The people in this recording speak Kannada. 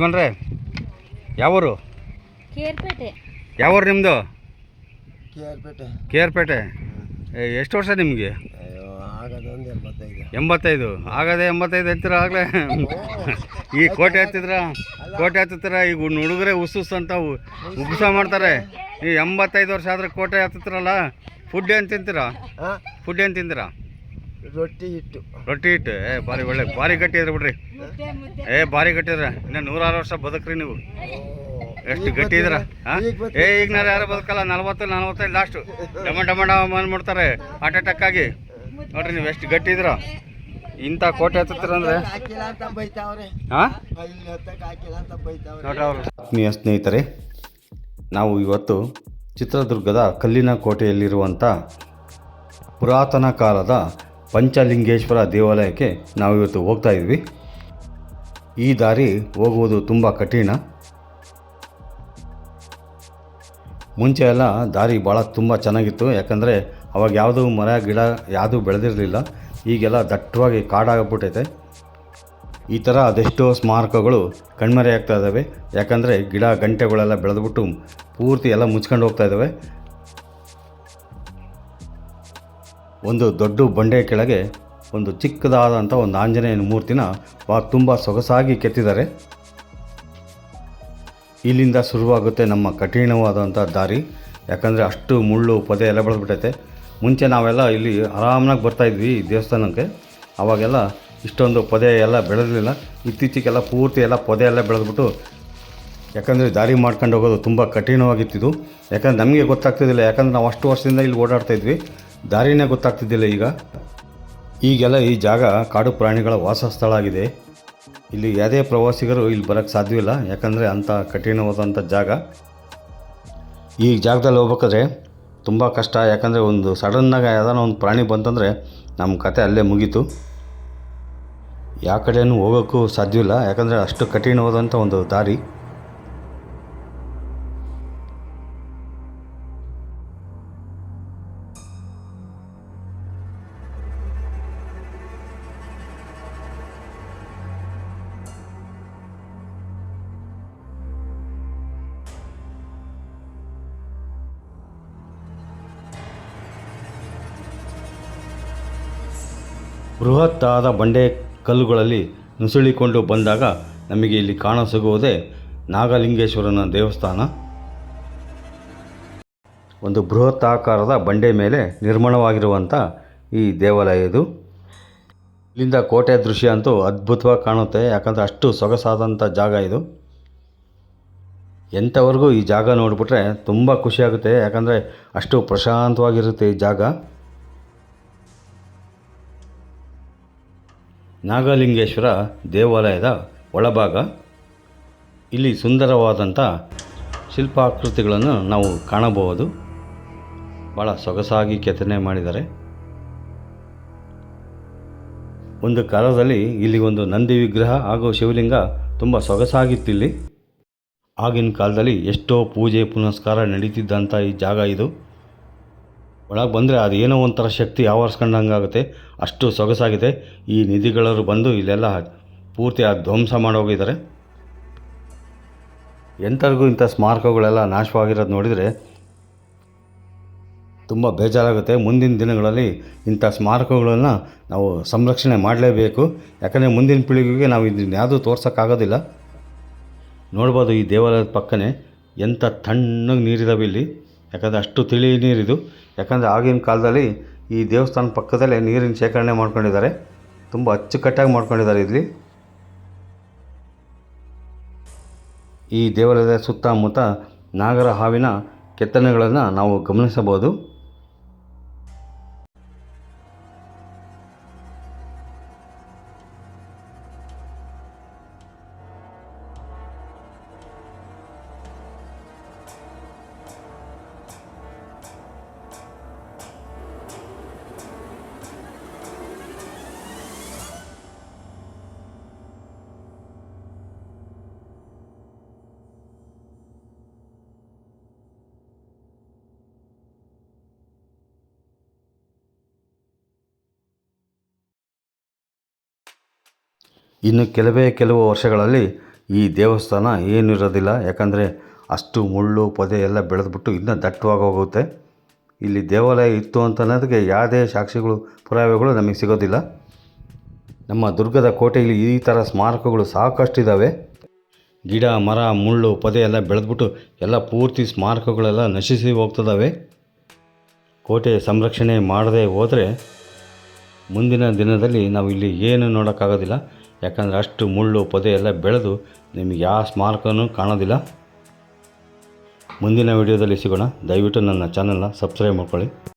ಯಜಮಾನ್ರೆ ಯಾವೂರು? ಕೇರ್ಪೇಟೆ. ಯಾವೂರು ನಿಮ್ಮದು K R Pete K Pete ಏ, ಎಷ್ಟು ವರ್ಷ ನಿಮಗೆ? ಎಂಬತ್ತೈದು. ಆಗದೆ ಎಂಬತ್ತೈದು ಹತ್ತಿರ ಆಗಲೇ. ಈ ಕೋಟೆ ಹತ್ತಿದ್ರ? ಕೋಟೆ ಹತ್ತಿರ ಈಗ ಹುಡುಗರೆ ಉಸ್ ಉಸ್ ಅಂತ ಉಗ್ಸ ಮಾಡ್ತಾರೆ. ಈ ಎಂಬತ್ತೈದು ವರ್ಷ ಆದರೆ ಕೋಟೆ ಹತ್ತಿರಲ್ಲ ಫುಡ್ ಏನು ತಿಂತೀರಾ? ಫುಡ್ ಏನು ತಿಂತೀರಾ? ರೊಟ್ಟಿ ಹಿಟ್ಟು. ರೊಟ್ಟಿ ಇಟ್ಟು ಏ ಭಾರಿ ಒಳ್ಳೆ ಭಾರಿ ಗಟ್ಟಿ ಇದ್ರೆ ಬಿಡ್ರಿ. ಏ ಭಾರಿ ಗಟ್ಟಿ ಇದ್ರೆ. ಇನ್ನ ನೂರಾರು ವರ್ಷ ಬದುಕ್ರಿ ನೀವು. ಎಷ್ಟು ಗಟ್ಟಿ ಇದ್ರ? ಏ ಈಗ ನಾನು ಯಾರು ಬದುಕಲ್ಲ? ನಲ್ವತ್ತು ನಲ್ವತ್ತೈದು ಲಾಸ್ಟ್ ಡಮ ಡಮ ಡಮ ಬಂದ್ಬಿಡ್ತಾರೆ ಹಾರ್ಟ್ ಅಟ್ಯಾಕ್ ಆಗಿ. ನೋಡ್ರಿ ನೀವು ಎಷ್ಟು ಗಟ್ಟಿ ಇದ್ರ. ಇಂಥ ಕೋಟೆ ಹತ್ತಿರ ಅಂದ್ರೆ ಹಾಕಿಲ್ಲ ಅಂತ ಬೈತಾವ್ರೆ. ಹಾಂ? ಅಲ್ಲಿ ಹೊತ್ತಕ್ಕೆ ಹಾಕಿಲ್ಲ ಅಂತ ಬೈತಾವ್ರೆ. ನೋಡ್ರಿ ಅವರು. ಆತ್ಮೀಯ ಸ್ನೇಹಿತರೆ ನಾವು ಇವತ್ತು ಚಿತ್ರದುರ್ಗದ ಕಲ್ಲಿನ ಕೋಟೆಯಲ್ಲಿರುವಂಥ ಪುರಾತನ ಕಾಲದ ಪಂಚಲಿಂಗೇಶ್ವರ ದೇವಾಲಯಕ್ಕೆ ನಾವು ಇವತ್ತು ಹೋಗ್ತಾ ಇದ್ವಿ. ಈ ದಾರಿ ಹೋಗುವುದು ತುಂಬ ಕಠಿಣ. ಮುಂಚೆ ಎಲ್ಲ ದಾರಿ ಭಾಳ ತುಂಬ ಚೆನ್ನಾಗಿತ್ತು. ಯಾಕಂದರೆ ಅವಾಗ ಯಾವುದೂ ಮರ, ಗಿಡ ಯಾವುದೂ ಬೆಳೆದಿರಲಿಲ್ಲ. ಈಗೆಲ್ಲ ದಟ್ಟವಾಗಿ ಕಾಡಾಗ್ಬಿಟ್ಟೈತೆ. ಈ ಥರ ಅದೆಷ್ಟೋ ಸ್ಮಾರಕಗಳು ಕಣ್ಮರೆಯಾಗ್ತಾ ಇದ್ದಾವೆ ಯಾಕಂದರೆ ಗಿಡ, ಗಂಟೆಗಳೆಲ್ಲ ಬೆಳೆದ್ಬಿಟ್ಟು ಪೂರ್ತಿ ಎಲ್ಲ ಮುಚ್ಕೊಂಡು ಹೋಗ್ತಾ ಇದ್ದಾವೆ ಒಂದು ದೊಡ್ಡ ಬಂಡೆ ಕೆಳಗೆ ಒಂದು ಚಿಕ್ಕದಾದಂಥ ಒಂದು ಆಂಜನೇಯನ ಮೂರ್ತಿನ ತುಂಬ ಸೊಗಸಾಗಿ ಕೆತ್ತಿದ್ದಾರೆ. ಇಲ್ಲಿಂದ ಶುರುವಾಗುತ್ತೆ ನಮ್ಮ ಕಠಿಣವಾದಂಥ ದಾರಿ. ಯಾಕಂದರೆ ಅಷ್ಟು ಮುಳ್ಳು ಪೊದೆ ಎಲ್ಲ ಬೆಳೆದ್ಬಿಟ್ಟೈತೆ. ಮುಂಚೆ ನಾವೆಲ್ಲ ಇಲ್ಲಿ ಆರಾಮಾಗಿ ಬರ್ತಾಯಿದ್ವಿ ಈ ದೇವಸ್ಥಾನಕ್ಕೆ. ಆವಾಗೆಲ್ಲ ಇಷ್ಟೊಂದು ಪೊದೆ ಎಲ್ಲ ಬೆಳೆದಿರಲಿಲ್ಲ. ಇತ್ತೀಚೆಗೆಲ್ಲ ಪೂರ್ತಿ ಎಲ್ಲ ಪೊದೆ ಎಲ್ಲ ಬೆಳೆದ್ಬಿಟ್ಟು ಯಾಕಂದರೆ ದಾರಿ ಮಾಡ್ಕೊಂಡು ಹೋಗೋದು ತುಂಬ ಕಠಿಣವಾಗಿತ್ತಿದ್ದು ಯಾಕಂದ್ರೆ ನಮಗೆ ಗೊತ್ತಾಗ್ತಿದ್ದಿಲ್ಲ ಯಾಕಂದರೆ ನಾವು ಅಷ್ಟು ವರ್ಷದಿಂದ ಇಲ್ಲಿ ಓಡಾಡ್ತಾ ಇದ್ವಿ. ದಾರಿನೇ ಗೊತ್ತಾಗ್ತಿದ್ದಿಲ್ಲ ಈಗ. ಈಗೆಲ್ಲ ಈ ಜಾಗ ಕಾಡು ಪ್ರಾಣಿಗಳ ವಾಸಸ್ಥಳ ಆಗಿದೆ. ಇಲ್ಲಿ ಯಾವುದೇ ಪ್ರವಾಸಿಗರು ಇಲ್ಲಿ ಬರೋಕ್ಕೆ ಸಾಧ್ಯವಿಲ್ಲ. ಯಾಕಂದರೆ ಅಂಥ ಕಠಿಣವಾದಂಥ ಜಾಗ. ಈ ಜಾಗದಲ್ಲಿ ಹೋಗ್ಬೇಕಾದ್ರೆ ತುಂಬ ಕಷ್ಟ. ಯಾಕಂದರೆ ಒಂದು ಸಡನ್ನಾಗಿ ಯಾವ್ದಾನ ಒಂದು ಪ್ರಾಣಿ ಬಂತಂದರೆ ನಮ್ಮ ಕತೆ ಅಲ್ಲೇ ಮುಗೀತು. ಯಾವ ಕಡೆಯೂ ಹೋಗೋಕ್ಕೂ ಸಾಧ್ಯವಿಲ್ಲ. ಯಾಕಂದರೆ ಅಷ್ಟು ಕಠಿಣವಾದಂಥ ಒಂದು ದಾರಿ. ಬೃಹತ್ತಾದ ಬಂಡೆ ಕಲ್ಲುಗಳಲ್ಲಿ ನುಸುಳಿಕೊಂಡು ಬಂದಾಗ ನಮಗೆ ಇಲ್ಲಿ ಕಾಣಸಿಗುವುದೇ ನಾಗಲಿಂಗೇಶ್ವರನ ದೇವಸ್ಥಾನ. ಒಂದು ಬೃಹತ್ತಾಕಾರದ ಬಂಡೆ ಮೇಲೆ ನಿರ್ಮಾಣವಾಗಿರುವಂಥ ಈ ದೇವಾಲಯ ಇದು. ಇಲ್ಲಿಂದ ಕೋಟೆ ದೃಶ್ಯ ಅಂತೂ ಅದ್ಭುತವಾಗಿ ಕಾಣುತ್ತೆ, ಯಾಕಂದರೆ ಅಷ್ಟು ಸೊಗಸಾದಂಥ ಜಾಗ ಇದು. ಎಂಥವರೆಗೂ ಈ ಜಾಗ ನೋಡಿಬಿಟ್ರೆ ತುಂಬ ಖುಷಿಯಾಗುತ್ತೆ ಯಾಕಂದರೆ ಅಷ್ಟು ಪ್ರಶಾಂತವಾಗಿರುತ್ತೆ ಈ ಜಾಗ. ನಾಗಲಿಂಗೇಶ್ವರ ದೇವಾಲಯದ ಒಳಭಾಗ. ಇಲ್ಲಿ ಸುಂದರವಾದಂಥ ಶಿಲ್ಪಾಕೃತಿಗಳನ್ನು ನಾವು ಕಾಣಬಹುದು. ಭಾಳ ಸೊಗಸಾಗಿ ಕೆತ್ತನೆ ಮಾಡಿದ್ದಾರೆ. ಒಂದು ಕಾಲದಲ್ಲಿ ಇಲ್ಲಿ ಒಂದು ನಂದಿ ವಿಗ್ರಹ ಹಾಗೂ ಶಿವಲಿಂಗ ತುಂಬ ಸೊಗಸಾಗಿತ್ತಿಲ್ಲಿ. ಆಗಿನ ಕಾಲದಲ್ಲಿ ಎಷ್ಟೋ ಪೂಜೆ ಪುನಸ್ಕಾರ ನಡೀತಿದ್ದಂಥ ಈ ಜಾಗ ಇದು. ಒಳಗೆ ಬಂದರೆ ಅದು ಏನೋ ಒಂಥರ ಶಕ್ತಿ ಆವರಿಸ್ಕೊಂಡಂಗಾಗುತ್ತೆ. ಅಷ್ಟು ಸೊಗಸಾಗಿದೆ. ಈ ನಿಧಿಗಳವರು ಬಂದು ಇಲ್ಲೆಲ್ಲ ಪೂರ್ತಿ ಆ ಧ್ವಂಸ ಮಾಡೋಗಿದ್ದಾರೆ. ಎಂಥರಿಗೂ ಇಂಥ ಸ್ಮಾರಕಗಳೆಲ್ಲ ನಾಶವಾಗಿರೋದು ನೋಡಿದರೆ ತುಂಬ ಬೇಜಾರಾಗುತ್ತೆ. ಮುಂದಿನ ದಿನಗಳಲ್ಲಿ ಇಂಥ ಸ್ಮಾರಕಗಳನ್ನು ನಾವು ಸಂರಕ್ಷಣೆ ಮಾಡಲೇಬೇಕು. ಯಾಕಂದರೆ ಮುಂದಿನ ಪೀಳಿಗೆಗೆ ನಾವು ಇದನ್ನ ಯಾವುದೂ ತೋರ್ಸೋಕ್ಕಾಗೋದಿಲ್ಲ. ನೋಡ್ಬೋದು ಈ ದೇವಾಲಯದ ಪಕ್ಕನೇ ಎಂಥ ತಣ್ಣಗೆ ನೀರಿದಾವೆ ಇಲ್ಲಿ. ಯಾಕಂದರೆ ಅಷ್ಟು ತಿಳಿ ನೀರಿದು ಯಾಕಂದರೆ ಆಗಿನ ಕಾಲದಲ್ಲಿ ಈ ದೇವಸ್ಥಾನ ಪಕ್ಕದಲ್ಲೇ ನೀರಿನ ಶೇಖರಣೆ ಮಾಡ್ಕೊಂಡಿದ್ದಾರೆ. ತುಂಬ ಅಚ್ಚುಕಟ್ಟಾಗಿ ಮಾಡ್ಕೊಂಡಿದ್ದಾರೆ ಇಲ್ಲಿ. ಈ ದೇವಾಲಯದ ಸುತ್ತಮುತ್ತ ನಾಗರ ಹಾವಿನ ಕೆತ್ತನೆಗಳನ್ನು ನಾವು ಗಮನಿಸಬಹುದು. ಇನ್ನು ಕೆಲವೇ ಕೆಲವು ವರ್ಷಗಳಲ್ಲಿ ಈ ದೇವಸ್ಥಾನ ಏನಿರೋದಿಲ್ಲ. ಯಾಕಂದರೆ ಅಷ್ಟು ಮುಳ್ಳು, ಪೊದೆ ಎಲ್ಲ ಬೆಳೆದ್ಬಿಟ್ಟು ಇನ್ನೂ ದಟ್ಟವಾಗಿ ಹೋಗುತ್ತೆ. ಇಲ್ಲಿ ದೇವಾಲಯ ಇತ್ತು ಅಂತ ಅನ್ನೋದಕ್ಕೆ ಯಾವುದೇ ಸಾಕ್ಷಿಗಳು, ಪುರಾವೆಗಳು ನಮಗೆ ಸಿಗೋದಿಲ್ಲ. ನಮ್ಮ ದುರ್ಗದ ಕೋಟೆಯಲ್ಲಿ ಈ ಥರ ಸ್ಮಾರಕಗಳು ಸಾಕಷ್ಟು ಸಾಕಷ್ಟಿದ್ದಾವೆ ಗಿಡ, ಮರ, ಮುಳ್ಳು, ಪೊದೆ ಎಲ್ಲ ಬೆಳೆದ್ಬಿಟ್ಟು ಎಲ್ಲ ಪೂರ್ತಿ ಸ್ಮಾರಕಗಳೆಲ್ಲ ನಶಿಸಿ ಹೋಗ್ತದವೆ. ಕೋಟೆ ಸಂರಕ್ಷಣೆ ಮಾಡದೇ ಹೋದರೆ ಮುಂದಿನ ದಿನದಲ್ಲಿ ನಾವು ಇಲ್ಲಿ ಏನು ನೋಡೋಕ್ಕಾಗೋದಿಲ್ಲ. ಯಾಕಂದರೆ ಅಷ್ಟು ಮುಳ್ಳು ಪೊದೆ ಎಲ್ಲ ಬೆಳೆದು ನಿಮಗೆ ಯಾವ ಸ್ಮಾರಕನೂ ಕಾಣೋದಿಲ್ಲ. ಮುಂದಿನ ವಿಡಿಯೋದಲ್ಲಿ ಸಿಗೋಣ. ದಯವಿಟ್ಟು ನನ್ನ ಚಾನಲ್ನ ಸಬ್ಸ್ಕ್ರೈಬ್ ಮಾಡ್ಕೊಳ್ಳಿ.